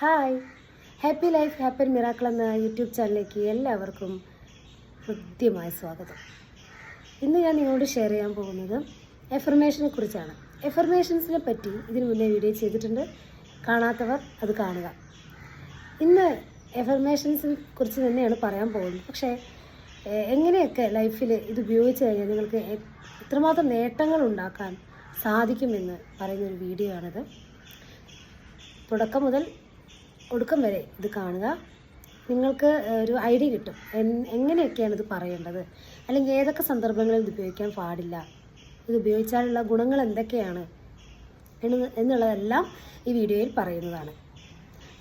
Hi. Happy life happy miracle എന്ന YouTube ചാനലിലേക്ക് എല്ലാവർക്കും ഹൃദ്യമായ സ്വാഗതം. ഇന്ന് ഞാൻ നിങ്ങളോട് ഷെയർ ചെയ്യാൻ പോകുന്നത് എഫർമേഷനെ കുറിച്ചാണ്. എഫർമേഷൻസിനെ പറ്റി ഇതിനു മുന്നേ വീഡിയോ ചെയ്തിട്ടുണ്ട്. കാണാത്തവർ അത് കാണുക. ഇന്ന് എഫർമേഷൻസിനെ കുറിച്ച് തന്നെയാണ് പറയാൻ പോകുന്നത്. പക്ഷേ എങ്ങനെയൊക്കെ ലൈഫിൽ ഇത് ഉപയോഗിച്ച് കഴിഞ്ഞാൽ നിങ്ങൾക്ക് എത്രമാത്രം നേട്ടങ്ങൾ ഉണ്ടാക്കാൻ സാധിക്കുമെന്ന് പറയുന്നൊരു വീഡിയോ ആണിത്. തുടക്കം മുതൽ ഒടുക്കം വരെ ഇത് കാണുക. നിങ്ങൾക്ക് ഒരു ഐഡിയ കിട്ടും. എങ്ങനെയൊക്കെയാണ് ഇത് പറയേണ്ടത്? അല്ലെങ്കിൽ ഏതൊക്കെ സന്ദർഭങ്ങളിൽ ഇത് ഉപയോഗിക്കാൻ പാടില്ല? ഇത് ഉപയോഗിച്ചാലുള്ള ഗുണങ്ങൾ എന്തൊക്കെയാണ്? എന്നുള്ളതെല്ലാം ഈ വീഡിയോയിൽ പറയുന്നതാണ്.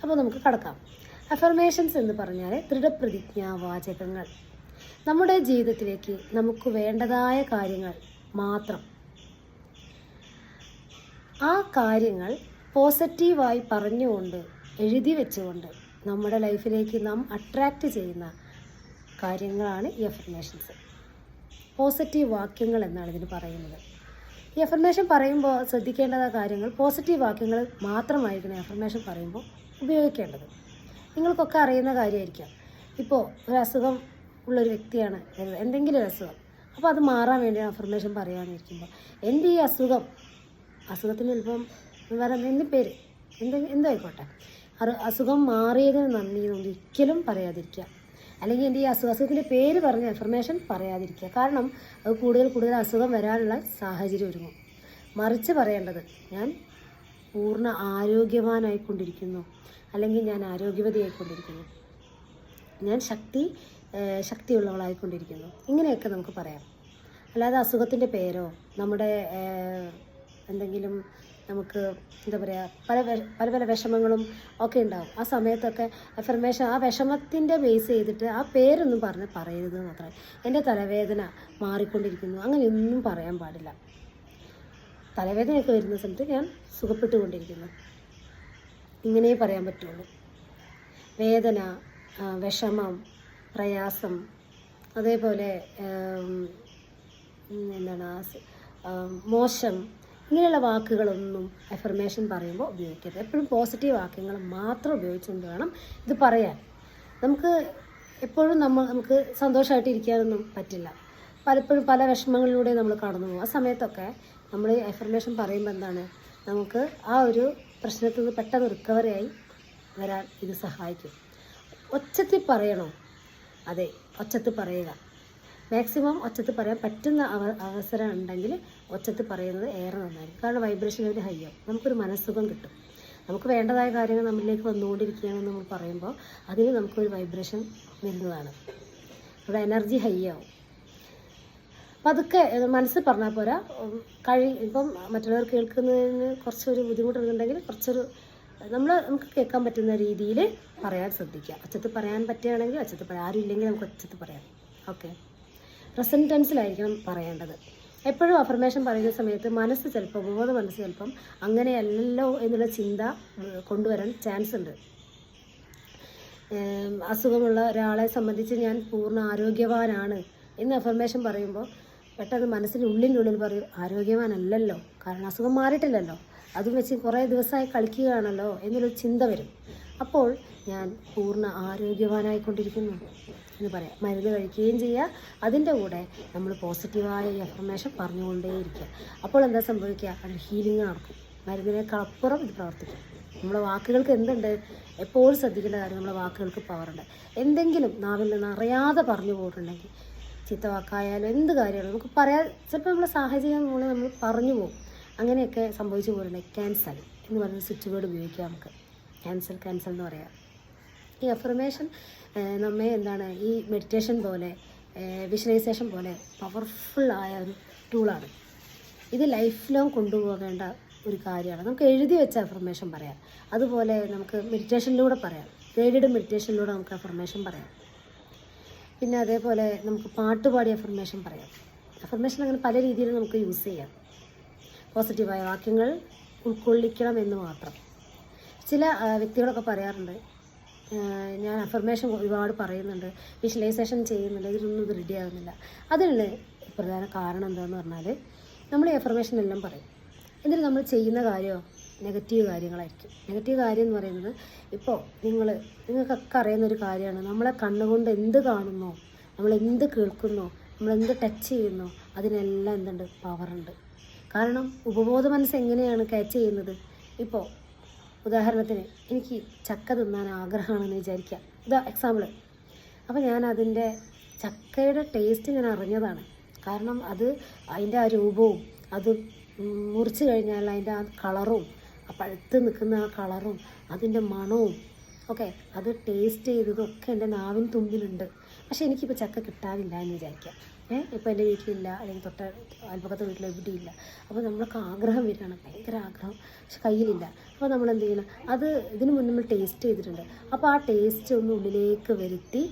അപ്പോൾ നമുക്ക് കടക്കാം. അഫർമേഷൻസ് എന്ന് പറഞ്ഞാൽ ദൃഢപ്രതിജ്ഞാ വാചകങ്ങൾ. നമ്മുടെ ജീവിതത്തിലേക്ക് നമുക്ക് വേണ്ടതായ കാര്യങ്ങൾ മാത്രം. ആ കാര്യങ്ങൾ പോസിറ്റീവായി പറഞ്ഞുകൊണ്ട് എഴുതി വെച്ചുകൊണ്ട് നമ്മുടെ ലൈഫിലേക്ക് നാം അട്രാക്റ്റ് ചെയ്യുന്ന കാര്യങ്ങളാണ് ഈ എഫർമേഷൻസ് പോസിറ്റീവ് വാക്യങ്ങൾ എന്നാണ് ഇതിന് പറയുന്നത്. ഈ എഫർമേഷൻ പറയുമ്പോൾ ശ്രദ്ധിക്കേണ്ട കാര്യങ്ങൾ പോസിറ്റീവ് വാക്യങ്ങൾ മാത്രമായിരിക്കണം എഫർമേഷൻ പറയുമ്പോൾ ഉപയോഗിക്കേണ്ടത്. നിങ്ങൾക്കൊക്കെ അറിയുന്ന കാര്യമായിരിക്കാം. ഇപ്പോൾ ഒരു അസുഖം ഉള്ളൊരു വ്യക്തിയാണ് എന്തെങ്കിലും ഒരു അസുഖം. അപ്പോൾ അത് മാറാൻ വേണ്ടി അഫർമേഷൻ പറയാനിരിക്കുമ്പോൾ എന്റെ ഈ അസുഖം അസുഖത്തിന് ചിലപ്പം വേറെ എന്തെങ്കിലും പേര് എന്ത് എന്തായിക്കോട്ടെ അസുഖം മാറിയതിന് നന്ദി ഒരിക്കലും പറയാതിരിക്കുക. അല്ലെങ്കിൽ എന്റെ ഈ അസുഖ അസുഖത്തിന്റെ പേര് പറഞ്ഞ ഇൻഫർമേഷൻ പറയാതിരിക്കുക. കാരണം അത് കൂടുതൽ കൂടുതൽ അസുഖം വരാനുള്ള സാഹചര്യം ഒരുങ്ങും. മറിച്ച് പറയേണ്ടത് ഞാൻ പൂർണ ആരോഗ്യവാനായിക്കൊണ്ടിരിക്കുന്നു. അല്ലെങ്കിൽ ഞാൻ ആരോഗ്യവതിയായിക്കൊണ്ടിരിക്കുന്നു. ഞാൻ ശക്തി ശക്തിയുള്ളവളായിക്കൊണ്ടിരിക്കുന്നു. ഇങ്ങനെയൊക്കെ നമുക്ക് പറയാം. അല്ലാതെ അസുഖത്തിന്റെ പേരോ നമ്മുടെ എന്തെങ്കിലും നമുക്ക് എന്താ പറയുക പല പല പല വിഷമങ്ങളും ഒക്കെ ഉണ്ടാവും. ആ സമയത്തൊക്കെ അഫർമേഷൻ ആ വിഷമത്തിന്റെ ബേസ് ചെയ്തിട്ട് ആ പേരൊന്നും പറഞ്ഞ് പറയരുത് മാത്രമേ എന്റെ തലവേദന മാറിക്കൊണ്ടിരിക്കുന്നു. അങ്ങനെയൊന്നും പറയാൻ പാടില്ല. തലവേദനയൊക്കെ വരുന്ന സമയത്ത് ഞാൻ സുഖപ്പെട്ടുകൊണ്ടിരിക്കുന്നു. ഇങ്ങനെ പറയാൻ പറ്റുള്ളൂ. വേദന വിഷമം പ്രയാസം അതേപോലെ എന്താണ് മോശം ഇങ്ങനെയുള്ള വാക്കുകളൊന്നും അഫർമേഷൻ പറയുമ്പോൾ ഉപയോഗിക്കരുത്. എപ്പോഴും പോസിറ്റീവ് വാക്യങ്ങൾ മാത്രം ഉപയോഗിച്ചുകൊണ്ട് വേണം ഇത് പറയാൻ. നമുക്ക് എപ്പോഴും നമ്മൾ നമുക്ക് സന്തോഷമായിട്ട് ഇരിക്കാനൊന്നും പറ്റില്ല. പലപ്പോഴും പല വിഷമങ്ങളിലൂടെ നമ്മൾ കടന്നു പോകും. ആ സമയത്തൊക്കെ നമ്മൾ എഫർമേഷൻ പറയുമ്പോൾ എന്താണ്? നമുക്ക് ആ ഒരു പ്രശ്നത്തിൽ നിന്ന് പെട്ടെന്ന് റിക്കവറി ആയി വരാൻ ഇത് സഹായിക്കും. ഒച്ചത്തിൽ പറയണോ? അതെ ഒച്ചത്തിൽ പറയുക. മാക്സിമം ഒച്ചത്തിൽ പറയാൻ പറ്റുന്ന അവ അവസരം ഉണ്ടെങ്കിൽ ഒച്ചത്തിൽ പറയുന്നത് ഏറെ നന്നായിരിക്കും. കാരണം വൈബ്രേഷൻ ഒരു ഹൈ ആവും. നമുക്കൊരു മനസ്സുഖം കിട്ടും. നമുക്ക് വേണ്ടതായ കാര്യങ്ങൾ നമ്മളിലേക്ക് വന്നുകൊണ്ടിരിക്കുകയാണെന്ന് നമ്മൾ പറയുമ്പോൾ അതിന് നമുക്കൊരു വൈബ്രേഷൻ വരുന്നതാണ്. നമ്മുടെ എനർജി ഹൈ ആവും. അപ്പം അതൊക്കെ മനസ്സിൽ പറഞ്ഞാൽ പോരാ. കഴി ഇപ്പം മറ്റുള്ളവർ കേൾക്കുന്നതിന് കുറച്ചൊരു ബുദ്ധിമുട്ടുണ്ടെങ്കിൽ കുറച്ചൊരു നമ്മൾ നമുക്ക് കേൾക്കാൻ പറ്റുന്ന രീതിയിൽ പറയാൻ ശ്രദ്ധിക്കുക. ഒച്ചത്ത് പറയാൻ പറ്റുകയാണെങ്കിൽ ഒച്ചത്ത് പറയാം. ആരും ഇല്ലെങ്കിൽ നമുക്ക് ഒച്ചത്ത് പറയാം. ഓക്കെ. പ്രസന്റ് ടെൻസിലായിരിക്കണം പറയേണ്ടത്. എപ്പോഴും അഫർമേഷൻ പറയുന്ന സമയത്ത് മനസ്സ് ചിലപ്പോൾ ബോധ മനസ്സ് ചിലപ്പം അങ്ങനെയല്ലല്ലോ എന്നുള്ള ചിന്ത കൊണ്ടുവരാൻ ചാൻസ് ഉണ്ട്. അസുഖമുള്ള ഒരാളെ സംബന്ധിച്ച് ഞാൻ പൂർണ ആരോഗ്യവാനാണ് എന്ന് അഫർമേഷൻ പറയുമ്പോൾ പെട്ടെന്ന് മനസ്സിന്റെ ഉള്ളിനുള്ളിൽ പറയും ആരോഗ്യവാനല്ലല്ലോ കാരണം അസുഖം മാറിയിട്ടില്ലല്ലോ. അതും വെച്ച് കുറേ ദിവസമായി കളിക്കുകയാണല്ലോ എന്നൊരു ചിന്ത വരും. അപ്പോൾ ഞാൻ പൂർണ ആരോഗ്യവാനായിക്കൊണ്ടിരിക്കുന്നു എന്ന് പറയാം. മരുന്ന് കഴിക്കുകയും ചെയ്യുക. അതിന്റെ കൂടെ നമ്മൾ പോസിറ്റീവായ ഇൻഫർമേഷൻ പറഞ്ഞുകൊണ്ടേയിരിക്കുക. അപ്പോൾ എന്താ സംഭവിക്കുക? അത് ഹീലിംഗ് നടക്കും മരുന്നിനേക്കാളപ്പുറം ഇത് പ്രവർത്തിക്കും. നമ്മുടെ വാക്കുകൾക്ക് എന്തുണ്ട്? എപ്പോഴും ശ്രദ്ധിക്കേണ്ട കാര്യം നമ്മുടെ വാക്കുകൾക്ക് പവറുണ്ട് എന്തെങ്കിലും നാവിൽ നിന്ന് അറിയാതെ പറഞ്ഞു പോയിട്ടുണ്ടെങ്കിൽ ചീത്ത വാക്കായാലും എന്ത് കാര്യമായാലും നമുക്ക് പറയാൻ ചിലപ്പോൾ നമ്മുടെ സാഹചര്യം നമ്മൾ പറഞ്ഞു പോകും. അങ്ങനെയൊക്കെ സംഭവിച്ചു പോയിട്ടുണ്ടെങ്കിൽ ക്യാൻസൽ എന്ന് പറയുന്ന സ്വിച്ച് ബോർഡ് ഉപയോഗിക്കാം നമുക്ക്. ക്യാൻസൽ ക്യാൻസൽ എന്ന് പറയാം. ഈ അഫർമേഷൻ നമ്മെ എന്താണ് ഈ മെഡിറ്റേഷൻ പോലെ വിഷ്വലൈസേഷൻ പോലെ പവർഫുൾ ആയ ഒരു ടൂളാണ് ഇത് ലൈഫ് ലോങ് കൊണ്ടുപോകേണ്ട ഒരു കാര്യമാണ്. നമുക്ക് എഴുതി വെച്ച അഫർമേഷൻ പറയാം. അതുപോലെ നമുക്ക് മെഡിറ്റേഷനിലൂടെ പറയാം. ഗൈഡഡ് മെഡിറ്റേഷനിലൂടെ നമുക്ക് അഫർമേഷൻ പറയാം. പിന്നെ അതേപോലെ നമുക്ക് പാട്ടുപാടി അഫർമേഷൻ പറയാം. അഫർമേഷൻ അങ്ങനെ പല രീതിയിൽ നമുക്ക് യൂസ് ചെയ്യാം. പോസിറ്റീവായ വാക്യങ്ങൾ ഉൾക്കൊള്ളിക്കണം എന്ന് മാത്രം. ചില വ്യക്തികളൊക്കെ പറയാറുണ്ട്. ഞാൻ അഫർമേഷൻ ഒരുപാട് പറയുന്നുണ്ട്. വിഷ്വലൈസേഷൻ ചെയ്യുന്നുണ്ട് ഇതിനൊന്നും ഇത് റെഡി ആകുന്നില്ല അതിനുള്ള പ്രധാന കാരണം എന്താണെന്ന് പറഞ്ഞാൽ നമ്മൾ ഈ അഫർമേഷൻ എല്ലാം പറയും. എന്നിട്ട് നമ്മൾ ചെയ്യുന്ന കാര്യമോ നെഗറ്റീവ് കാര്യങ്ങളായിരിക്കും. നെഗറ്റീവ് കാര്യം എന്ന് പറയുന്നത് ഇപ്പോൾ നിങ്ങൾ നിങ്ങൾക്കൊക്കെ അറിയുന്ന ഒരു കാര്യമാണ്. നമ്മളെ കണ്ണുകൊണ്ട് എന്ത് കാണുന്നോ നമ്മൾ എന്ത് കേൾക്കുന്നോ നമ്മൾ എന്ത് ടച്ച് ചെയ്യുന്നോ അതിനെല്ലാം എന്തുണ്ട്? പവറുണ്ട് കാരണം ഉപബോധ മനസ്സ് എങ്ങനെയാണ് ക്യാച്ച് ചെയ്യുന്നത്? ഇപ്പോൾ ഉദാഹരണത്തിന് എനിക്ക് ചക്ക തിന്നാൻ ആഗ്രഹമാണെന്ന് വിചാരിക്കാം ഇതാ എക്സാമ്പിൾ അപ്പോൾ ഞാൻ അതിന്റെ ചക്കയുടെ ടേസ്റ്റ് ഞാൻ അറിഞ്ഞതാണ്. കാരണം അത് അതിന്റെ ആ രൂപവും അത് മുറിച്ച് കഴിഞ്ഞാൽ അതിന്റെ ആ കളറും ആ പഴുത്ത് നിൽക്കുന്ന ആ കളറും അതിന്റെ മണവും ഓക്കെ അത് ടേസ്റ്റ് ചെയ്തതൊക്കെ എന്റെ നാവിൻ തുമ്പിലുണ്ട്. പക്ഷേ എനിക്കിപ്പോൾ ചക്ക കിട്ടാനില്ല എന്ന് വിചാരിക്കാം. ഏഹ് ഇപ്പോൾ എന്റെ വീട്ടിലില്ല അല്ലെങ്കിൽ തൊട്ട അയൽപ്പക്കത്തെ വീട്ടിൽ എവിടെയില്ല. അപ്പോൾ നമ്മൾക്ക് ആഗ്രഹം വരികയാണ് ഭയങ്കര ആഗ്രഹം പക്ഷെ കയ്യിലില്ല. അപ്പോൾ നമ്മൾ എന്ത് ചെയ്യണം? അത് ഇതിനു മുന്നേ നമ്മൾ ടേസ്റ്റ് ചെയ്തിട്ടുണ്ട്. അപ്പോൾ ആ ടേസ്റ്റ് ഒന്ന് ഉള്ളിലേക്ക് വരുത്തി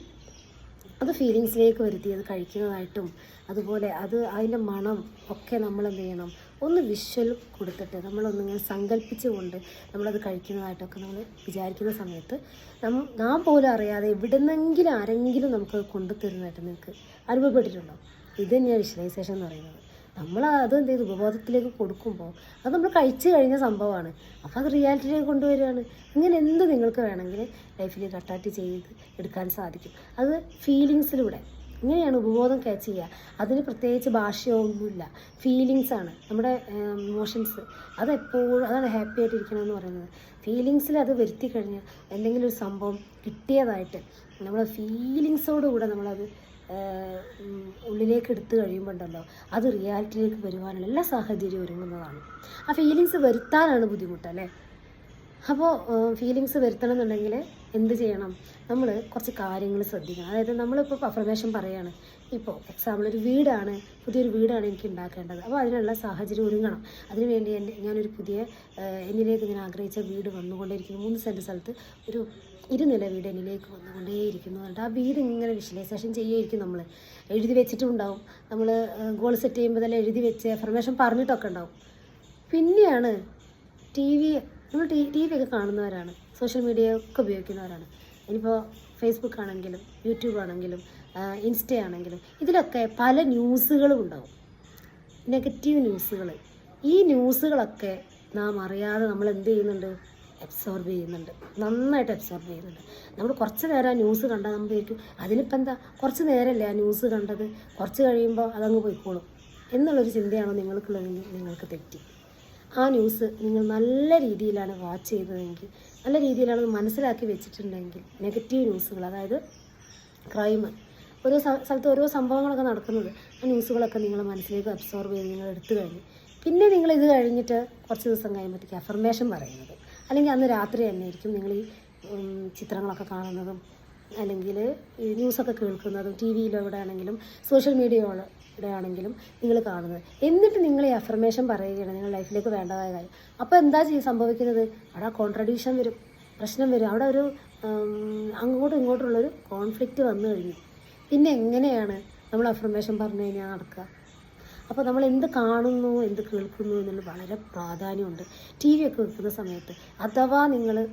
അത് ഫീലിങ്സിലേക്ക് വരുത്തി അത് കഴിക്കുന്നതായിട്ടും അതുപോലെ അത് അതിന്റെ മണം ഒക്കെ നമ്മൾ എന്ത് ചെയ്യണം? ഒന്ന് വിഷ്വൽ കൊടുത്തിട്ട് നമ്മളൊന്നിങ്ങനെ സങ്കല്പിച്ചുകൊണ്ട് നമ്മളത് കഴിക്കുന്നതായിട്ടൊക്കെ നമ്മൾ വിചാരിക്കുന്ന സമയത്ത് നമ്മൾ നാം പോലും അറിയാതെ എവിടെ എവിടുന്നെങ്കിലും ആരെങ്കിലും നമുക്ക് കൊണ്ടുതരുന്നതായിട്ട് നിങ്ങൾക്ക് അനുഭവപ്പെട്ടിട്ടുണ്ടോ? ഇത് തന്നെയാണ് വിഷ്വലൈസേഷൻ എന്ന് പറയുന്നത്. നമ്മൾ അത് എന്ത് ചെയ്തു? ഉപബോധത്തിലേക്ക് കൊടുക്കുമ്പോൾ അത് നമ്മൾ കഴിച്ചു കഴിഞ്ഞ സംഭവമാണ്. അപ്പോൾ അത് റിയാലിറ്റിയിലേക്ക് കൊണ്ടുവരികയാണ്. ഇങ്ങനെ എന്ത് നിങ്ങൾക്ക് വേണമെങ്കിൽ ലൈഫിൽ കട്ടാറ്റ് ചെയ്ത് എടുക്കാൻ സാധിക്കും. അത് ഫീലിങ്സിലൂടെ ഇങ്ങനെയാണ് ഉപബോധം ക്യാച്ച് ചെയ്യുക. അതിന് പ്രത്യേകിച്ച് ഭാഷയൊന്നുമില്ല. ഫീലിങ്സ് ആണ്. നമ്മുടെ ഇമോഷൻസ് അതെപ്പോഴും അതാണ് ഹാപ്പി ആയിട്ടിരിക്കണം എന്ന് പറയുന്നത് ഫീലിങ്സിൽ അത് വരുത്തി കഴിഞ്ഞാൽ എന്തെങ്കിലും ഒരു സംഭവം കിട്ടിയതായിട്ട് നമ്മുടെ ഫീലിങ്സോടുകൂടെ നമ്മളത് ഉള്ളിലേക്ക് എടുത്തു കഴിയുമ്പോൾ ഉണ്ടല്ലോ അത് റിയാലിറ്റിയിലേക്ക് വരുവാനുള്ള എല്ലാ സാഹചര്യവും ഒരുങ്ങുന്നതാണ്. ആ ഫീലിങ്സ് വരുത്താനാണ് ബുദ്ധിമുട്ട് അല്ലേ? അപ്പോൾ ഫീലിങ്സ് വരുത്തണം എന്നുണ്ടെങ്കിൽ എന്ത് ചെയ്യണം? നമ്മൾ കുറച്ച് കാര്യങ്ങൾ ശ്രദ്ധിക്കണം. അതായത് നമ്മളിപ്പോൾ അഫർമേഷൻ പറയുകയാണ് ഇപ്പോൾ എക്സാമ്പിൾ ഒരു വീടാണ് പുതിയൊരു വീടാണ് എനിക്ക് ഉണ്ടാക്കേണ്ടത്. അപ്പോൾ അതിനുള്ള സാഹചര്യം ഒരുങ്ങണം. അതിനുവേണ്ടി എന്റെ ഞാനൊരു പുതിയ എന്നിലേക്ക് ഞാൻ ആഗ്രഹിച്ച വീട് വന്നുകൊണ്ടേയിരിക്കുന്നു. മൂന്ന് സെന്റ് സ്ഥലത്ത് ഒരു ഇരുനില വീട് എന്നിലേക്ക് വന്നുകൊണ്ടേയിരിക്കുന്നു എന്നിട്ട് ആ വീട് ഇങ്ങനെ വിഷ്വലൈസേഷൻ ചെയ്യുമായിരിക്കും നമ്മൾ എഴുതി വെച്ചിട്ടും ഉണ്ടാവും. നമ്മൾ ഗോൾ സെറ്റ് ചെയ്യുമ്പോൾ തന്നെ എഴുതി വെച്ച് അഫർമേഷൻ പറഞ്ഞിട്ടൊക്കെ ഉണ്ടാവും. പിന്നെയാണ് ടി വി നമ്മൾ ടി ടി വി ഒക്കെ കാണുന്നവരാണ്. സോഷ്യൽ മീഡിയ ഒക്കെ ഉപയോഗിക്കുന്നവരാണ്. ഇനിയിപ്പോൾ ഫേസ്ബുക്ക് ആണെങ്കിലും യൂട്യൂബ് ആണെങ്കിലും ഇൻസ്റ്റ ആണെങ്കിലും ഇതിലൊക്കെ പല ന്യൂസുകളും ഉണ്ടാവും. നെഗറ്റീവ് ന്യൂസുകൾ ഈ ന്യൂസുകളൊക്കെ നാം അറിയാതെ നമ്മൾ എന്ത് ചെയ്യുന്നുണ്ട്? അബ്സോർബ് ചെയ്യുന്നുണ്ട്. നന്നായിട്ട് അബ്സോർബ് ചെയ്യുന്നുണ്ട്. നമ്മൾ കുറച്ച് നേരം ആ ന്യൂസ് കണ്ടാൽ നമ്മൾ വിചാരിക്കും അതിനിപ്പോൾ എന്താ? കുറച്ച് നേരമല്ലേ ആ ന്യൂസ് കണ്ടത്? കുറച്ച് കഴിയുമ്പോൾ അതങ്ങ് പോയിക്കോളും. എന്നുള്ളൊരു ചിന്തയാണോ നിങ്ങൾക്കുള്ളതെങ്കിൽ നിങ്ങൾക്ക് തെറ്റി. ആ ന്യൂസ് നിങ്ങൾ നല്ല രീതിയിലാണ് വാച്ച് ചെയ്തതെങ്കിൽ നല്ല രീതിയിലാണ് മനസ്സിലാക്കി വെച്ചിട്ടുണ്ടെങ്കിൽ നെഗറ്റീവ് ന്യൂസുകൾ അതായത് ക്രൈം ഓരോ സ്ഥലത്ത് ഓരോ സംഭവങ്ങളൊക്കെ നടക്കുന്നത് ആ ന്യൂസുകളൊക്കെ നിങ്ങൾ മനസ്സിലേക്ക് അബ്സോർബ് ചെയ്ത് നിങ്ങൾ എടുത്തു കഴിഞ്ഞു പിന്നെ നിങ്ങൾ ഇത് കഴിഞ്ഞിട്ട് കുറച്ച് ദിവസം കഴിയുമ്പോഴത്തേക്ക് അഫർമേഷൻ പറയുന്നത്. അല്ലെങ്കിൽ അന്ന് രാത്രി തന്നെ ആയിരിക്കും നിങ്ങൾ ഈ ചിത്രങ്ങളൊക്കെ കാണുന്നതും അല്ലെങ്കിൽ ന്യൂസൊക്കെ കേൾക്കുന്നതും ടി വിയിലൂടെ ആണെങ്കിലും സോഷ്യൽ മീഡിയയുടെ ആണെങ്കിലും നിങ്ങൾ കാണുന്നത്. എന്നിട്ട് നിങ്ങൾ ഈ അഫർമേഷൻ പറയുകയാണ് നിങ്ങൾ ലൈഫിലേക്ക് വേണ്ടതായ കാര്യം. അപ്പോൾ എന്താ ചെയ്യും സംഭവിക്കുന്നത്? അവിടെ കോൺട്രഡ്യൂഷൻ വരും പ്രശ്നം വരും. അവിടെ ഒരു അങ്ങോട്ടും ഇങ്ങോട്ടുള്ളൊരു കോൺഫ്ലിക്റ്റ് വന്നു കഴിഞ്ഞു. പിന്നെ എങ്ങനെയാണ് നമ്മൾ അഫർമേഷൻ പറഞ്ഞു കഴിഞ്ഞാൽ നടക്കുക? അപ്പോൾ നമ്മൾ എന്ത് കാണുന്നു എന്ത് കേൾക്കുന്നു എന്നുള്ളത് വളരെ പ്രാധാന്യമുണ്ട്. ടി വി ഒക്കെ വെക്കുന്ന സമയത്ത്. അഥവാ നിങ്ങൾ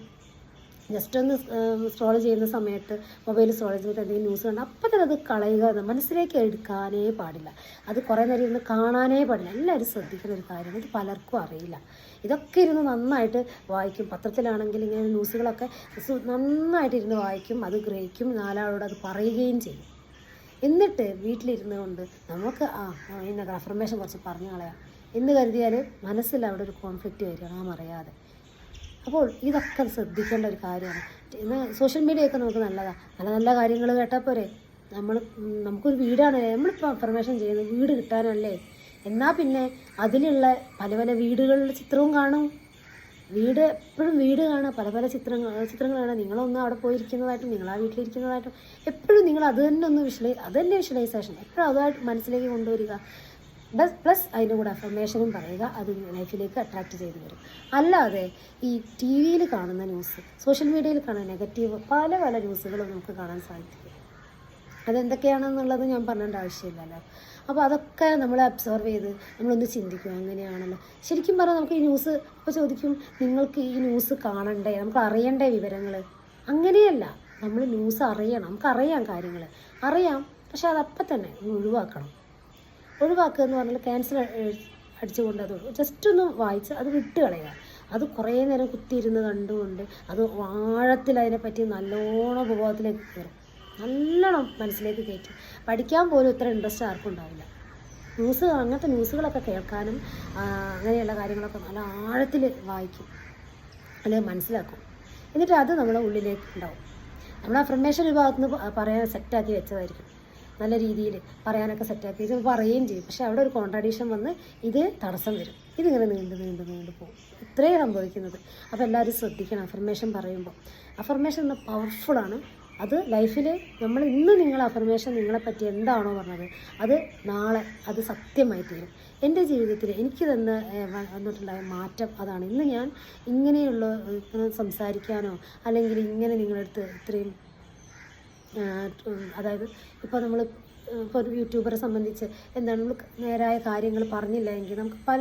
ജസ്റ്റ് ഒന്ന് സ്ക്രോൾ ചെയ്യുന്ന സമയത്ത് മൊബൈൽ സ്ക്രോൾ ചെയ്യുന്ന എന്തെങ്കിലും ന്യൂസ് കണ്ടാൽ അപ്പം തന്നെ അത് കളയുക എന്ന് മനസ്സിലേക്ക് എടുക്കാനേ പാടില്ല. അത് കുറേ നേരം ഇരുന്ന് കാണാനേ പാടില്ല. എല്ലാവരും ശ്രദ്ധിക്കുന്ന ഒരു കാര്യമാണ്. ഇത് പലർക്കും അറിയില്ല. ഇതൊക്കെ ഇരുന്ന് നന്നായിട്ട് വായിക്കും. പത്രത്തിലാണെങ്കിൽ ഇങ്ങനെ ന്യൂസുകളൊക്കെ നന്നായിട്ട് ഇരുന്ന് വായിക്കും. അത് ഗ്രഹിക്കും. നാലാളോട് അത് പറയുകയും ചെയ്യും. എന്നിട്ട് വീട്ടിലിരുന്ന് കൊണ്ട് നമുക്ക് ആ ഇന്ന അഫർമേഷൻ കുറച്ച് പറഞ്ഞു കളയാം. എന്ന് കരുതിയാൽ മനസ്സിൽ അവിടെ ഒരു കോൺഫ്ലിക്റ്റ് വരിക നാം അറിയാതെ അപ്പോൾ ഇതൊക്കെ ശ്രദ്ധിക്കേണ്ട ഒരു കാര്യമാണ്. ഇന്ന് സോഷ്യൽ മീഡിയ ഒക്കെ നമുക്ക് നല്ലതാണ് നല്ല നല്ല കാര്യങ്ങൾ കേട്ടാൽ പോരെ. നമ്മൾ നമുക്കൊരു വീടാണ്. നമ്മളിപ്പോൾ ഇൻഫർമേഷൻ ചെയ്യുന്നത് വീട് കിട്ടാനല്ലേ? എന്നാൽ പിന്നെ അതിലുള്ള പല പല വീടുകളുടെ ചിത്രവും കാണും. വീട് എപ്പോഴും വീട് കാണുക. പല പല ചിത്രങ്ങൾ കാണുക നിങ്ങളൊന്ന് അവിടെ പോയിരിക്കുന്നതായിട്ടും നിങ്ങൾ ആ വീട്ടിലിരിക്കുന്നതായിട്ടും. എപ്പോഴും നിങ്ങൾ അത് തന്നെ ഒന്ന് വിഷ്വലൈ അത് തന്നെ വിഷ്വലൈസേഷൻ. എപ്പോഴും അതുമായിട്ട് മനസ്സിലേക്ക് കൊണ്ടുവരിക. പ്ലസ് പ്ലസ് അതിന്റെ കൂടെ അഫർമേഷനും പറയുക അത് ലൈഫിലേക്ക് അട്രാക്റ്റ് ചെയ്തു വരും അല്ലാതെ ഈ ടി വിയിൽ കാണുന്ന ന്യൂസ് സോഷ്യൽ മീഡിയയിൽ കാണുന്ന നെഗറ്റീവ് പല പല ന്യൂസുകളും നമുക്ക് കാണാൻ സാധിക്കും. അതെന്തൊക്കെയാണെന്നുള്ളത് ഞാൻ പറഞ്ഞേണ്ട ആവശ്യമില്ലല്ലോ. അപ്പോൾ അതൊക്കെ നമ്മൾ അബ്സോർവ് ചെയ്ത് നമ്മളൊന്ന് ചിന്തിക്കുക അങ്ങനെയാണല്ലോ ശരിക്കും പറഞ്ഞാൽ നമുക്ക് ഈ ന്യൂസ് ഇപ്പോൾ ചോദിക്കും നിങ്ങൾക്ക് ഈ ന്യൂസ് കാണണ്ടേ? നമുക്ക് അറിയണ്ടേ വിവരങ്ങൾ അങ്ങനെയല്ല. നമ്മൾ ന്യൂസ് അറിയണം. നമുക്കറിയാം കാര്യങ്ങൾ അറിയാം. പക്ഷെ അതപ്പം തന്നെ ഒഴിവാക്കണം. ഒഴിവാക്കുക എന്ന് പറഞ്ഞാൽ ക്യാൻസൽ അടിച്ചുകൊണ്ട് അത് ജസ്റ്റ് ഒന്ന് വായിച്ച് അത് വിട്ട് കളയുക. അത് കുറേ നേരം കുത്തിയിരുന്ന് കണ്ടുകൊണ്ട് അത് ആഴത്തിൽ അതിനെപ്പറ്റി നല്ലോണം ഉപഭോഗത്തിലേക്ക് കയറും. നല്ലോണം മനസ്സിലേക്ക് കയറ്റും. പഠിക്കാൻ പോലും ഇത്ര ഇൻട്രസ്റ്റ് ആർക്കും ഉണ്ടാവില്ല. ന്യൂസ് അങ്ങനത്തെ ന്യൂസുകളൊക്കെ കേൾക്കാനും അങ്ങനെയുള്ള കാര്യങ്ങളൊക്കെ നല്ല ആഴത്തിൽ വായിക്കും. അല്ലെങ്കിൽ മനസ്സിലാക്കും. എന്നിട്ട് അത് നമ്മുടെ ഉള്ളിലേക്ക് ഉണ്ടാവും. നമ്മൾ അഫർമേഷൻ ഒരു ഭാഗത്ത് നിന്ന് പറയാൻ സെറ്റാക്കി വെച്ചതായിരിക്കും. നല്ല രീതിയിൽ പറയാനൊക്കെ സെറ്റാക്കി ഇത് പറയുകയും ചെയ്യും. പക്ഷെ അവിടെ ഒരു കോൺട്രാഡിക്ഷൻ വന്ന് ഇത് തടസ്സം വരും. ഇതിങ്ങനെ നീണ്ടു നീണ്ടു നീണ്ടു പോകും. ഇത്രയും സംഭവിക്കുന്നത്. അപ്പോൾ എല്ലാവരും ശ്രദ്ധിക്കണം. അഫർമേഷൻ പറയുമ്പോൾ. അഫർമേഷൻ എന്ന പവർഫുള്ളാണ് അത് ലൈഫിൽ നമ്മൾ ഇന്ന് നിങ്ങൾ അഫർമേഷൻ നിങ്ങളെപ്പറ്റി എന്താണോ പറഞ്ഞത് അത് നാളെ അത് സത്യമായി തീരും എന്റെ ജീവിതത്തിൽ എനിക്ക് തന്നെ വന്നിട്ടുണ്ടായ മാറ്റം അതാണ്. ഇന്ന് ഞാൻ ഇങ്ങനെയുള്ള സംസാരിക്കാനോ അല്ലെങ്കിൽ ഇങ്ങനെ നിങ്ങളെടുത്ത് ഇത്രയും അതായത് ഇപ്പോൾ നമ്മൾ ഇപ്പോൾ ഒരു യൂട്യൂബറെ സംബന്ധിച്ച് എന്താണ് നമ്മൾ നേരായ കാര്യങ്ങൾ പറഞ്ഞില്ല എങ്കിൽ നമുക്ക് പല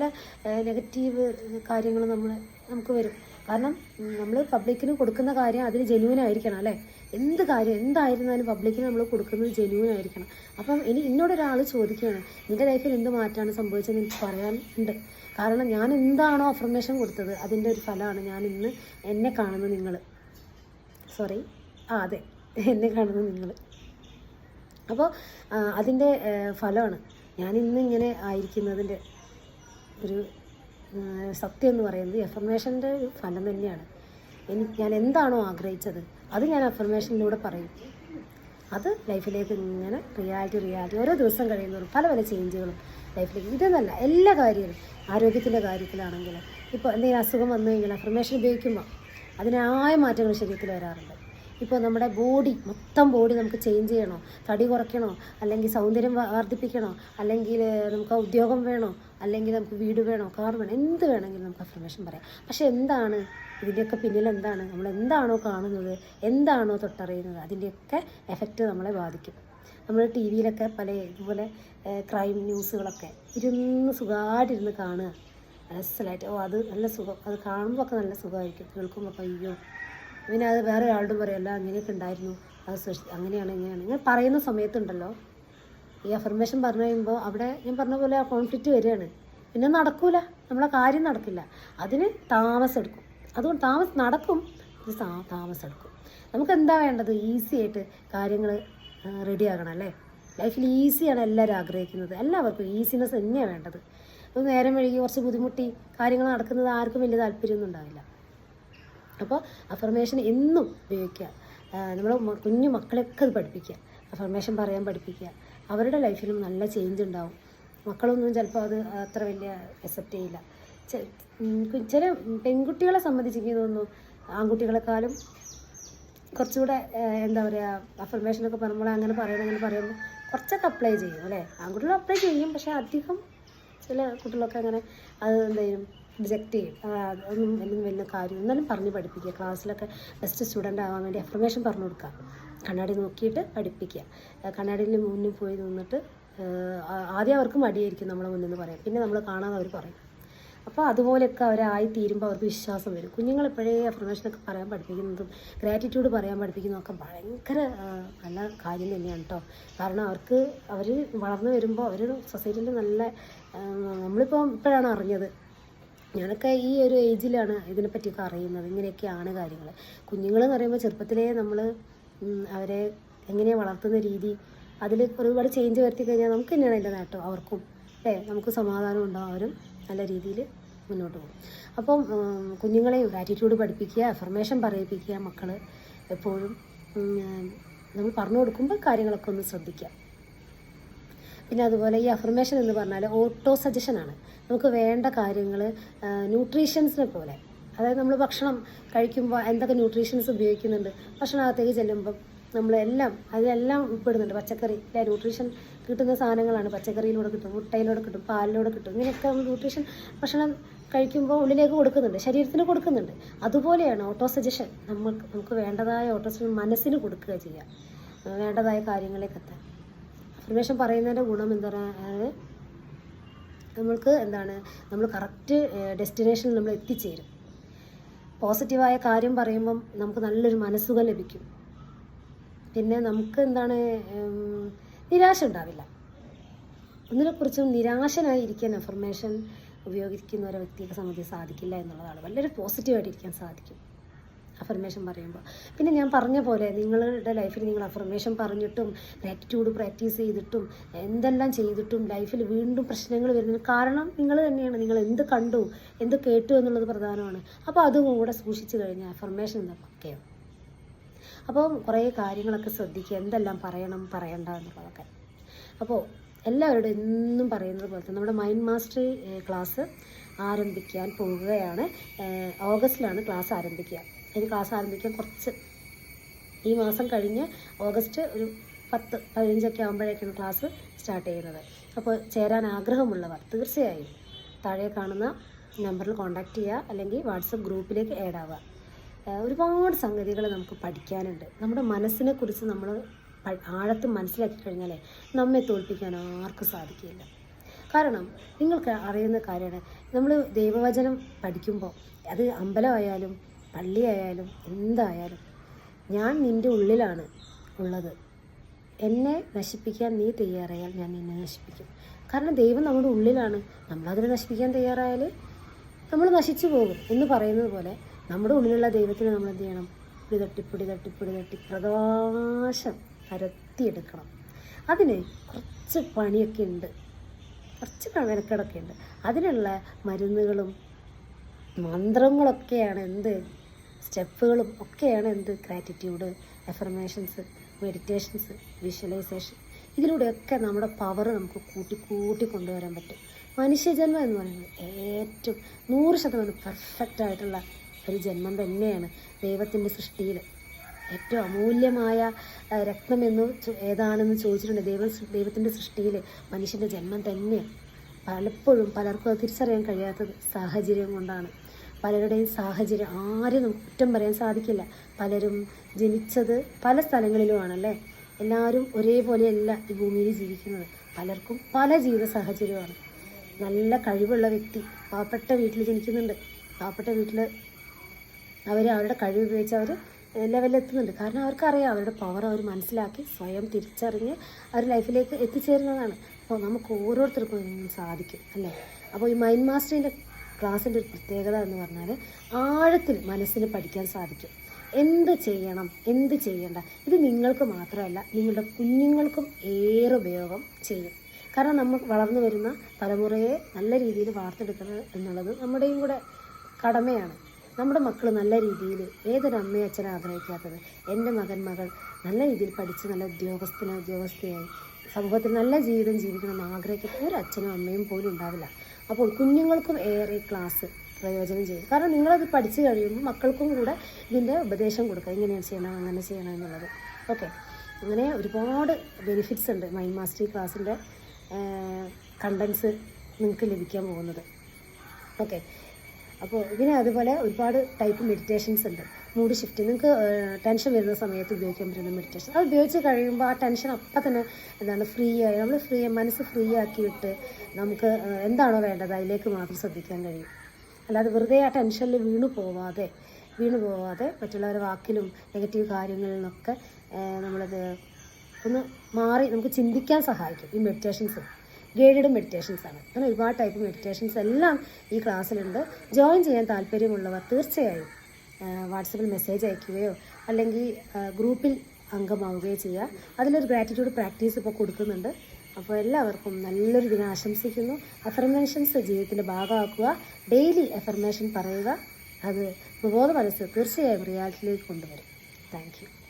നെഗറ്റീവ് കാര്യങ്ങൾ നമ്മൾ നമുക്ക് വരും. കാരണം നമ്മൾ പബ്ലിക്കിന് കൊടുക്കുന്ന കാര്യം അതിന് ജെന്യൂൻ ആയിരിക്കണം അല്ലേ? എന്ത് കാര്യം എന്തായിരുന്നാലും പബ്ലിക്കിന് നമ്മൾ കൊടുക്കുന്നത് ജെന്യൂൻ ആയിരിക്കണം. അപ്പം ഇനി എന്നോടൊരാൾ ചോദിക്കുകയാണ് നിന്റെ ലൈഫിൽ എന്ത് മാറ്റമാണ് സംഭവിച്ചതെന്ന് എനിക്ക് പറയാനുണ്ട് കാരണം ഞാൻ എന്താണോ അഫർമേഷൻ കൊടുത്തത് അതിന്റെ ഒരു ഫലമാണ് ഞാൻ ഇന്ന് എന്നെ കാണുന്നത് നിങ്ങൾ സോറി ആ അതെ. എന്നെ കാണുന്ന നിങ്ങൾ. അപ്പോൾ അതിന്റെ ഫലമാണ് ഞാൻ ഇന്ന് ഇങ്ങനെ ആയിരിക്കുന്നതിന്റെ ഒരു സത്യം എന്ന് പറയുന്നത് എഫർമേഷന്റെ ഒരു ഫലം തന്നെയാണ്. എനിക്ക് ഞാൻ എന്താണോ ആഗ്രഹിച്ചത് അത് ഞാൻ അഫർമേഷനിലൂടെ പറയും. അത് ലൈഫിലേക്ക് ഇങ്ങനെ റിയാലിറ്റി റിയാലിറ്റി ഓരോ ദിവസം കഴിയുന്നതും പല പല ചേഞ്ചുകളും ലൈഫിലേക്ക്. ഇതെന്നല്ല എല്ലാ കാര്യങ്ങളും ആരോഗ്യത്തിന്റെ കാര്യത്തിലാണെങ്കിലും. ഇപ്പോൾ എന്തെങ്കിലും അസുഖം വന്നു കഴിഞ്ഞാൽ അഫർമേഷൻ ഉപയോഗിക്കുമ്പോൾ അതിനായ മാറ്റങ്ങൾ ശരീരത്തിൽ വരാറുണ്ട്. ഇപ്പോൾ നമ്മുടെ ബോഡി മൊത്തം ബോഡി നമുക്ക് ചേഞ്ച് ചെയ്യണോ? തടി കുറയ്ക്കണോ? അല്ലെങ്കിൽ സൗന്ദര്യം വർദ്ധിപ്പിക്കണോ? അല്ലെങ്കിൽ നമുക്ക് ഉദ്യോഗം വേണോ? അല്ലെങ്കിൽ നമുക്ക് വീട് വേണോ? കാർ വേണോ? എന്ത് വേണമെങ്കിലും നമുക്ക് അഫർമേഷൻ പറയാം. പക്ഷേ എന്താണ്? ഇതിന്റെയൊക്കെ പിന്നിൽ എന്താണ്? നമ്മൾ എന്താണോ കാണുന്നത്? എന്താണോ തൊട്ടറിയുന്നത്? അതിന്റെയൊക്കെ എഫക്റ്റ് നമ്മളെ ബാധിക്കും. നമ്മൾ ടി വിയിലൊക്കെ പല ഇതുപോലെ ക്രൈം ന്യൂസുകളൊക്കെ ഇരുന്ന് സുഖമായിട്ടിരുന്ന് കാണുക. മനസ്സിലായിട്ട് ഓ അത് നല്ല സുഖം. അത് കാണുമ്പോൾ ഒക്കെ നല്ല സുഖമായിരിക്കും. കേൾക്കുമ്പോൾ അയ്യോ പിന്നെ അത് വേറെ ഒരാളോടും പറയല്ല അങ്ങനെയൊക്കെ ഉണ്ടായിരുന്നു. അത് സൃഷ്ടി അങ്ങനെയാണ് ഇങ്ങനെയാണ്. ഇങ്ങനെ പറയുന്ന സമയത്തുണ്ടല്ലോ ഈ അഫർമേഷൻ പറഞ്ഞു കഴിയുമ്പോൾ അവിടെ ഞാൻ പറഞ്ഞ പോലെ ആ കോൺഫ്ലിക്റ്റ് വരികയാണ്. പിന്നെ നടക്കൂല നമ്മളെ കാര്യം നടക്കില്ല. അതിന് താമസം എടുക്കും. അതുകൊണ്ട് താമസം നടക്കും ഇത് താമസം എടുക്കും. നമുക്ക് എന്താ വേണ്ടത്? ഈസി ആയിട്ട് കാര്യങ്ങൾ റെഡി ആകണം അല്ലേ? ലൈഫിൽ ഈസിയാണ് എല്ലാവരും ആഗ്രഹിക്കുന്നത്. എല്ലാവർക്കും ഈസിനെസ് തന്നെയാണ് വേണ്ടത്. നേരം വഴുകി കുറച്ച് ബുദ്ധിമുട്ടി കാര്യങ്ങൾ നടക്കുന്നത് ആർക്കും വലിയ താല്പര്യമൊന്നും ഉണ്ടാവില്ല. അപ്പോൾ അഫർമേഷൻ എന്നും ഉപയോഗിക്കുക. നമ്മൾ കുഞ്ഞു മക്കളെയൊക്കെ അത് പഠിപ്പിക്കുക. അഫർമേഷൻ പറയാൻ പഠിപ്പിക്കുക. അവരുടെ ലൈഫിലും നല്ല ചേഞ്ച് ഉണ്ടാവും. മക്കളൊന്നും ചിലപ്പോൾ അത് അത്ര വലിയ അക്സെപ്റ്റ് ചെയ്യില്ല. ചില പെൺകുട്ടികളെ സംബന്ധിച്ച് എനിക്ക് തോന്നുന്നു. ആൺകുട്ടികളെക്കാളും കുറച്ചുകൂടെ എന്താ പറയുക അഫർമേഷനൊക്കെ പറയുമ്പോൾ അങ്ങനെ പറയണം അങ്ങനെ പറയുമ്പോൾ കുറച്ചൊക്കെ അപ്ലൈ ചെയ്യും അല്ലേ? ആൺകുട്ടികൾ അപ്ലൈ ചെയ്യും പക്ഷേ അധികം ചില കുട്ടികളൊക്കെ അങ്ങനെ അത് എന്തെയും റിജക്റ്റ് ചെയ്യും. അതൊന്നും അല്ലെങ്കിൽ വലിയ കാര്യം. എന്നാലും പറഞ്ഞ് പഠിപ്പിക്കുക. ക്ലാസ്സിലൊക്കെ ബെസ്റ്റ് സ്റ്റുഡന്റ് ആവാൻ വേണ്ടി അഫർമേഷൻ പറഞ്ഞു കൊടുക്കുക. കണ്ണാടി നോക്കിയിട്ട് പഠിപ്പിക്കുക. കണ്ണാടിയിൽ മുന്നിൽ പോയി നിന്നിട്ട് ആദ്യം അവർക്ക് മടിയായിരിക്കും നമ്മളെ മുന്നിൽ നിന്ന് പറയാം പിന്നെ നമ്മൾ കാണാതെ അവർ പറയും. അപ്പോൾ അതുപോലെയൊക്കെ അവരായി തീരുമ്പോൾ അവർക്ക് വിശ്വാസം വരും. കുഞ്ഞുങ്ങൾ ഇപ്പോഴേ അഫർമേഷനൊക്കെ പറയാൻ പഠിപ്പിക്കുന്നതും ഗ്രാറ്റിറ്റ്യൂഡ് പറയാൻ പഠിപ്പിക്കുന്നതൊക്കെ ഭയങ്കര ആ, നല്ല കാര്യം തന്നെയാണ് കേട്ടോ കാരണം അവർക്ക് അവർ വളർന്നു വരുമ്പോൾ അവർ സൊസൈറ്റിയിൽ നല്ല നമ്മളിപ്പോൾ ഇപ്പോഴാണ് അറിഞ്ഞത്. ഞാനൊക്കെ ഈ ഒരു ഏജിലാണ് ഇതിനെപ്പറ്റിയൊക്കെ അറിയുന്നത്. ഇങ്ങനെയൊക്കെയാണ് കാര്യങ്ങൾ കുഞ്ഞുങ്ങളെന്ന് പറയുമ്പോൾ ചെറുപ്പത്തിലേ നമ്മൾ അവരെ എങ്ങനെയാണ് വളർത്തുന്ന രീതി അതിൽ ഒരുപാട് ചേഞ്ച് വരുത്തി കഴിഞ്ഞാൽ നമുക്ക് തന്നെയാണ് അതിന്റെ നേട്ടം. അവർക്കും അല്ലേ? നമുക്ക് സമാധാനം ഉണ്ടാവും അവരും നല്ല രീതിയിൽ മുന്നോട്ട് പോകും. അപ്പം കുഞ്ഞുങ്ങളെ ആറ്റിറ്റ്യൂഡ് പഠിപ്പിക്കുക അഫർമേഷൻ പറയിപ്പിക്കുക മക്കൾ എപ്പോഴും നമ്മൾ പറഞ്ഞു കൊടുക്കുമ്പോൾ കാര്യങ്ങളൊക്കെ ഒന്ന് ശ്രദ്ധിക്കുക. പിന്നെ അതുപോലെ ഈ അഫർമേഷൻ എന്ന് പറഞ്ഞാൽ ഓട്ടോ സജഷനാണ് നമുക്ക് വേണ്ട കാര്യങ്ങൾ ന്യൂട്രീഷ്യൻസിനെ പോലെ. അതായത് നമ്മൾ ഭക്ഷണം കഴിക്കുമ്പോൾ എന്തൊക്കെ ന്യൂട്രീഷൻസ് ഉപയോഗിക്കുന്നുണ്ട് ഭക്ഷണകത്തേക്ക് ചെല്ലുമ്പം നമ്മളെല്ലാം അതിലെല്ലാം ഉൾപ്പെടുന്നുണ്ട്. പച്ചക്കറി അല്ലെ ന്യൂട്രീഷൻ കിട്ടുന്ന സാധനങ്ങളാണ്. പച്ചക്കറിയിലൂടെ കിട്ടും മുട്ടയിലൂടെ കിട്ടും പാലിലൂടെ കിട്ടും. ഇങ്ങനെയൊക്കെ ന്യൂട്രീഷൻ ഭക്ഷണം കഴിക്കുമ്പോൾ ഉള്ളിലേക്ക് കൊടുക്കുന്നുണ്ട് ശരീരത്തിന് കൊടുക്കുന്നുണ്ട്. അതുപോലെയാണ് ഓട്ടോ സജഷൻ നമുക്ക് നമുക്ക് വേണ്ടതായ ഓട്ടോ സജഷൻ മനസ്സിന് കൊടുക്കുക ചെയ്യുക വേണ്ടതായ കാര്യങ്ങളിലേക്ക് എത്താൻ അഫർമേഷൻ പറയുന്നതിന്റെ ഗുണം എന്താ നമ്മൾക്ക് എന്താണ് നമ്മൾ കറക്റ്റ് ഡെസ്റ്റിനേഷനിൽ നമ്മൾ എത്തിച്ചേരും. പോസിറ്റീവായ കാര്യം പറയുമ്പം നമുക്ക് നല്ലൊരു മനസ്സുഖം ലഭിക്കും. പിന്നെ നമുക്ക് എന്താണ് നിരാശ ഉണ്ടാവില്ല. ഒന്നിനെക്കുറിച്ചും നിരാശനായിരിക്കാൻ അഫർമേഷൻ ഉപയോഗിക്കുന്ന ഒരു വ്യക്തിയെ സംബന്ധിച്ച് സാധിക്കില്ല എന്നുള്ളതാണ്. വളരെ പോസിറ്റീവായിട്ടിരിക്കാൻ സാധിക്കും. അഫർമേഷൻ പറയുമ്പോൾ പിന്നെ ഞാൻ പറഞ്ഞ പോലെ നിങ്ങളുടെ ലൈഫിൽ നിങ്ങൾ അഫർമേഷൻ പറഞ്ഞിട്ടും ഗ്രാറ്റിറ്റ്യൂഡ് പ്രാക്ടീസ് ചെയ്തിട്ടും എന്തെല്ലാം ചെയ്തിട്ടും ലൈഫിൽ വീണ്ടും പ്രശ്നങ്ങൾ വരുന്നതിന് കാരണം നിങ്ങൾ തന്നെയാണ്. നിങ്ങൾ എന്ത് കണ്ടു എന്ത് കേട്ടു എന്നുള്ളത് പ്രധാനമാണ്. അപ്പോൾ അതും കൂടെ സൂക്ഷിച്ചു കഴിഞ്ഞാൽ അഫർമേഷൻ എന്താ? പക്കയാവും അപ്പോൾ കുറേ കാര്യങ്ങളൊക്കെ ശ്രദ്ധിക്കുക. എന്തെല്ലാം പറയണം പറയണ്ട എന്നുള്ളതൊക്കെ. അപ്പോൾ എല്ലാവരോടും എന്നും പറയുന്നത് പോലെ തന്നെ നമ്മുടെ മൈൻഡ് മാസ്റ്ററി ക്ലാസ് ആരംഭിക്കാൻ പോവുകയാണ്. ഓഗസ്റ്റിലാണ് ക്ലാസ് ആരംഭിക്കുക. ഇനി ക്ലാസ് ആരംഭിക്കാൻ കുറച്ച് ഈ മാസം കഴിഞ്ഞ് ഓഗസ്റ്റ് ഒരു പത്ത് പതിനഞ്ചൊക്കെ ആകുമ്പോഴേക്കാണ് ക്ലാസ് സ്റ്റാർട്ട് ചെയ്യുന്നത്. അപ്പോൾ ചേരാൻ ആഗ്രഹമുള്ളവർ തീർച്ചയായും താഴെ കാണുന്ന നമ്പറിൽ കോൺടാക്റ്റ് ചെയ്യുക അല്ലെങ്കിൽ വാട്സപ്പ് ഗ്രൂപ്പിലേക്ക് ആഡ് ആവുക. ഒരുപാട് സംഗതികൾ നമുക്ക് പഠിക്കാനുണ്ട്. നമ്മുടെ മനസ്സിനെ കുറിച്ച് നമ്മൾ ആഴത്ത് മനസ്സിലാക്കി കഴിഞ്ഞാലേ നമ്മെ തോൽപ്പിക്കാൻ ആർക്കും സാധിക്കില്ല. കാരണം നിങ്ങൾക്ക് അറിയുന്ന കാര്യമാണ്. നമ്മൾ ദൈവവചനം പഠിക്കുമ്പോൾ അത് അമ്പലമായാലും പള്ളിയായാലും എന്തായാലും ഞാൻ നിന്റെ ഉള്ളിലാണ് ഉള്ളത്. എന്നെ നശിപ്പിക്കാൻ നീ തയ്യാറായാൽ ഞാൻ നിന്നെ നശിപ്പിക്കും. കാരണം ദൈവം നമ്മുടെ ഉള്ളിലാണ്. നമ്മളതിനെ നശിപ്പിക്കാൻ തയ്യാറായാൽ നമ്മൾ നശിച്ചു പോകും എന്ന് പറയുന്നത് പോലെ നമ്മുടെ ഉള്ളിലുള്ള ദൈവത്തിന് നമ്മൾ എന്ത് ചെയ്യണം? പിടി തട്ടി പിടി തട്ടി പ്രകാശം പരത്തിയെടുക്കണം. അതിന് കുറച്ച് പണിയൊക്കെ ഉണ്ട്. കുറച്ച് മെനക്കെടൊക്കെ ഉണ്ട്. അതിനുള്ള മരുന്നുകളും മന്ത്രങ്ങളൊക്കെയാണ് എന്ത് സ്റ്റെപ്പുകളും ഒക്കെയാണ് എന്ത് ഗ്രാറ്റിറ്റ്യൂഡ് എഫർമേഷൻസ് മെഡിറ്റേഷൻസ് വിഷ്വലൈസേഷൻ ഇതിലൂടെയൊക്കെ നമ്മുടെ പവർ നമുക്ക് കൂട്ടി കൂട്ടി കൊണ്ടുവരാൻ പറ്റും. മനുഷ്യജന്മം എന്ന് പറയുന്നത് ഏറ്റവും നൂറ് ശതമാനം പെർഫെക്റ്റ് ആയിട്ടുള്ള ഒരു ജന്മം തന്നെയാണ് ദൈവത്തിന്റെ സൃഷ്ടിയിൽ. ഏറ്റവും അമൂല്യമായ രക്തം എന്ന് ചോ- ഏതാണെന്ന് ചോദിച്ചിട്ടുണ്ട് ദൈവ ദൈവത്തിന്റെ സൃഷ്ടിയിൽ മനുഷ്യന്റെ ജന്മം തന്നെയാണ്. പലപ്പോഴും പലർക്കും അത് തിരിച്ചറിയാൻ കഴിയാത്തത് സാഹചര്യം കൊണ്ടാണ്. പലരുടെയും സാഹചര്യം ആരും കുറ്റം പറയാൻ സാധിക്കില്ല. പലരും ജനിച്ചത് പല സ്ഥലങ്ങളിലുമാണല്ലേ? എല്ലാവരും ഒരേപോലെയല്ല ഈ ഭൂമിയിൽ ജീവിക്കുന്നത്. പലർക്കും പല ജീവിത സാഹചര്യമാണ്. നല്ല കഴിവുള്ള വ്യക്തി പാവപ്പെട്ട വീട്ടിൽ ജനിക്കുന്നുണ്ട്. പാവപ്പെട്ട വീട്ടിൽ അവർ അവരുടെ കഴിവ് ഉപയോഗിച്ച് അവർ ലെവലിലെത്തുന്നുണ്ട് കാരണം അവർക്കറിയാം അവരുടെ പവർ അവർ മനസ്സിലാക്കി സ്വയം തിരിച്ചറിഞ്ഞ് അവർ ലൈഫിലേക്ക് എത്തിച്ചേരുന്നതാണ്. അപ്പോൾ നമുക്ക് ഓരോരുത്തർക്കും സാധിക്കും അല്ലേ? അപ്പോൾ ഈ മൈൻഡ് മാസ്റ്ററിന്റെ ക്ലാസ്സിന്റെ ഒരു പ്രത്യേകത എന്ന് പറഞ്ഞാൽ ആഴത്തിൽ മനസ്സിന് പഠിക്കാൻ സാധിക്കും. എന്ത് ചെയ്യണം എന്ത് ചെയ്യണ്ട ഇത് നിങ്ങൾക്ക് മാത്രമല്ല നിങ്ങളുടെ കുഞ്ഞുങ്ങൾക്കും ഏറെ ഉപയോഗം ചെയ്യും. കാരണം നമ്മൾ വളർന്നു വരുന്ന തലമുറയെ നല്ല രീതിയിൽ വാർത്തെടുക്കണം എന്നുള്ളത് നമ്മുടെയും കൂടെ കടമയാണ്. നമ്മുടെ മക്കൾ നല്ല രീതിയിൽ ഏതൊരു അമ്മയും അച്ഛനും ആഗ്രഹിക്കാത്തത് എന്റെ മകൻ മകൾ നല്ല രീതിയിൽ പഠിച്ച് നല്ല ഉദ്യോഗസ്ഥനോ ഉദ്യോഗസ്ഥയായി. സമൂഹത്തിൽ നല്ല ജീവിതം ജീവിക്കണം ആഗ്രഹിക്കുന്ന ഒരു അച്ഛനും അമ്മയും പോലും ഉണ്ടാവില്ല. അപ്പോൾ കുഞ്ഞുങ്ങൾക്കും ഏറെ ക്ലാസ് പ്രയോജനം ചെയ്യും. കാരണം നിങ്ങളത് പഠിച്ചു കഴിയുമ്പോൾ മക്കൾക്കും കൂടെ ഇതിന്റെ ഉപദേശം കൊടുക്കുക. ഇങ്ങനെയാണ് ചെയ്യണം അങ്ങനെ ചെയ്യണം എന്നുള്ളത്. ഓക്കെ അങ്ങനെ ഒരുപാട് ബെനിഫിറ്റ്സ് ഉണ്ട് മൈൻഡ് മാസ്റ്ററി ക്ലാസ്സിന്റെ കണ്ടൻസ് നിങ്ങൾക്ക് ലഭിക്കാൻ പോകുന്നത്. ഓക്കെ അപ്പോൾ ഇതിന് അതുപോലെ ഒരുപാട് ടൈപ്പ് മെഡിറ്റേഷൻസ് ഉണ്ട്. മൂഡ് ഷിഫ്റ്റ് നിങ്ങൾക്ക് ടെൻഷൻ വരുന്ന സമയത്ത് ഉപയോഗിക്കാൻ പറ്റുന്ന മെഡിറ്റേഷൻ അത് ഉപയോഗിച്ച് കഴിയുമ്പോൾ ആ ടെൻഷൻ അപ്പം തന്നെ എന്താണ് ഫ്രീ ആയി നമ്മൾ ഫ്രീ മനസ്സ് ഫ്രീ ആക്കിയിട്ട് നമുക്ക് എന്താണോ വേണ്ടത് അതിലേക്ക് മാത്രം ശ്രദ്ധിക്കാൻ കഴിയും. അല്ലാതെ വെറുതെ ആ ടെൻഷനിൽ വീണു പോവാതെ വീണു പോവാതെ മറ്റുള്ളവരുടെ വാക്കിലും നെഗറ്റീവ് കാര്യങ്ങളിൽ നമ്മളത് ഒന്ന് മാറി നമുക്ക് ചിന്തിക്കാൻ സഹായിക്കും ഈ മെഡിറ്റേഷൻസ് ഗൈഡഡ് മെഡിറ്റേഷൻസ് ആണ്. അങ്ങനെ ഒരുപാട് ടൈപ്പ് മെഡിറ്റേഷൻസ് എല്ലാം ഈ ക്ലാസ്സിലുണ്ട് ജോയിൻ ചെയ്യാൻ താല്പര്യമുള്ളവർ തീർച്ചയായും വാട്സപ്പിൽ മെസ്സേജ് അയക്കുകയോ അല്ലെങ്കിൽ ഗ്രൂപ്പിൽ അംഗമാവുകയോ ചെയ്യുക. അതിലൊരു ഗ്രാറ്റിറ്റ്യൂഡ് പ്രാക്ടീസ് ഇപ്പോൾ കൊടുക്കുന്നുണ്ട്. അപ്പോൾ എല്ലാവർക്കും നല്ലൊരു ദിനം ആശംസിക്കുന്നു. അഫർമേഷൻസ് ജീവിതത്തിന്റെ ഭാഗമാക്കുക. ഡെയിലി അഫർമേഷൻ പറയുക. അത് ബോധ മനസ്സ് തീർച്ചയായും റിയാലിറ്റിയിലേക്ക് കൊണ്ടുവരും. താങ്ക്